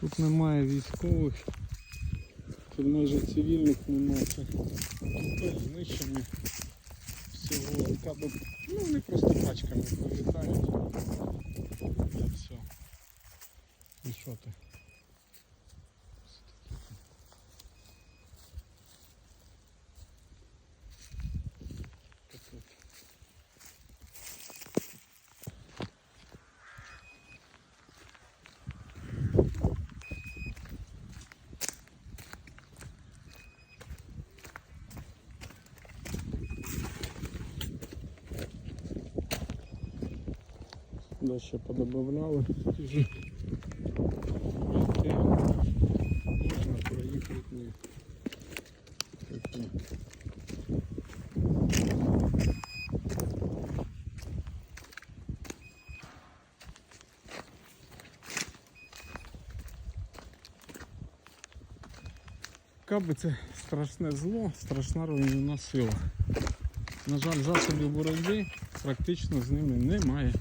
Тут немає військових, тут майже цивільних немає. Це Тут знищені всього. Каби, ну вони просто пачками пролітають. І все. І що ти? Ще подобавляли. Можна проїхати. Каби це страшне зло, страшна руйнівна сила. На жаль, засобів боротьби практично з ними немає.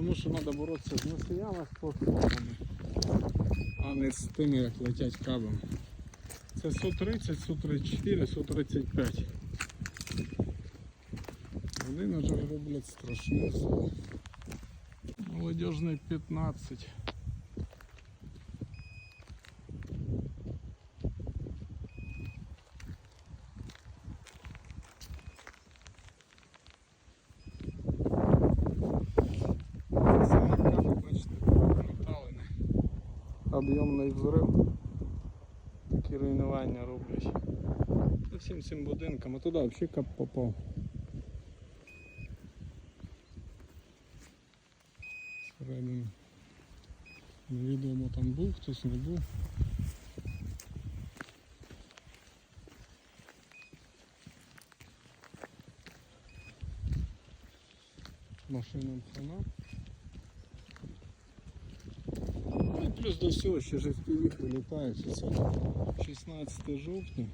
Тому що треба боротися з носіями з платформами, а не з тими, як летять кабами. Це Су-30, Су-34, Су-35. Вони, на жаль, роблять страшне зло. Молодіжний 15. Об'ємний взрив. Такі руйнування роблять. По всім цим будинкам, а туди взагалі кап попав. Всередину. Невідомо там був, хтось не був. Машинам хана. Ну плюс до всього ще ж FPV вилітають. 16 жовтня.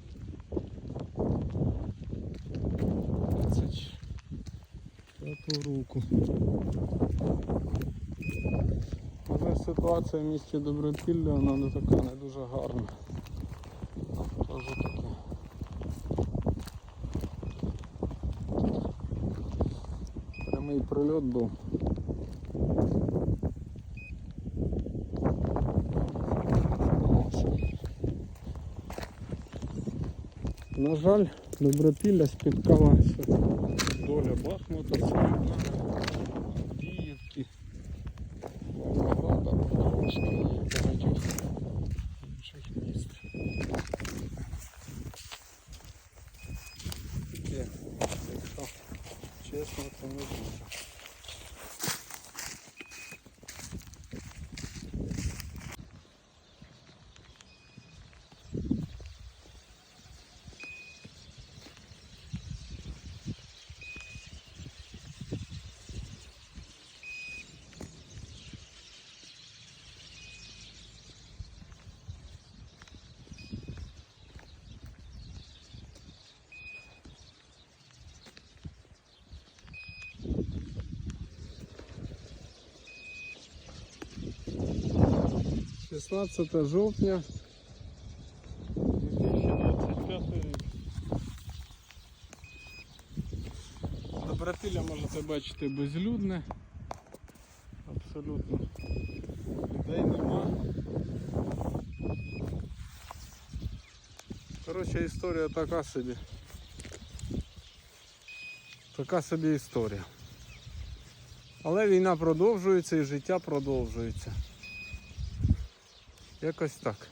25 року. Але ситуація в місті Добропілля вона не така не дуже гарна. Тож таке. Прямий прильот був. На жаль, Добропілля спіткалася доля Бахмута, Солідара, Авдіївки, Волгограда, Покровська і багатьох інших міст. Таке, якщо чесно, то не дуже. — 16 жовтня 2025 рік. Добропілля можете бачити безлюдне. Абсолютно. Людей нема. Коротше, історія така собі. Така собі історія. Але війна продовжується і життя продовжується. Якось так.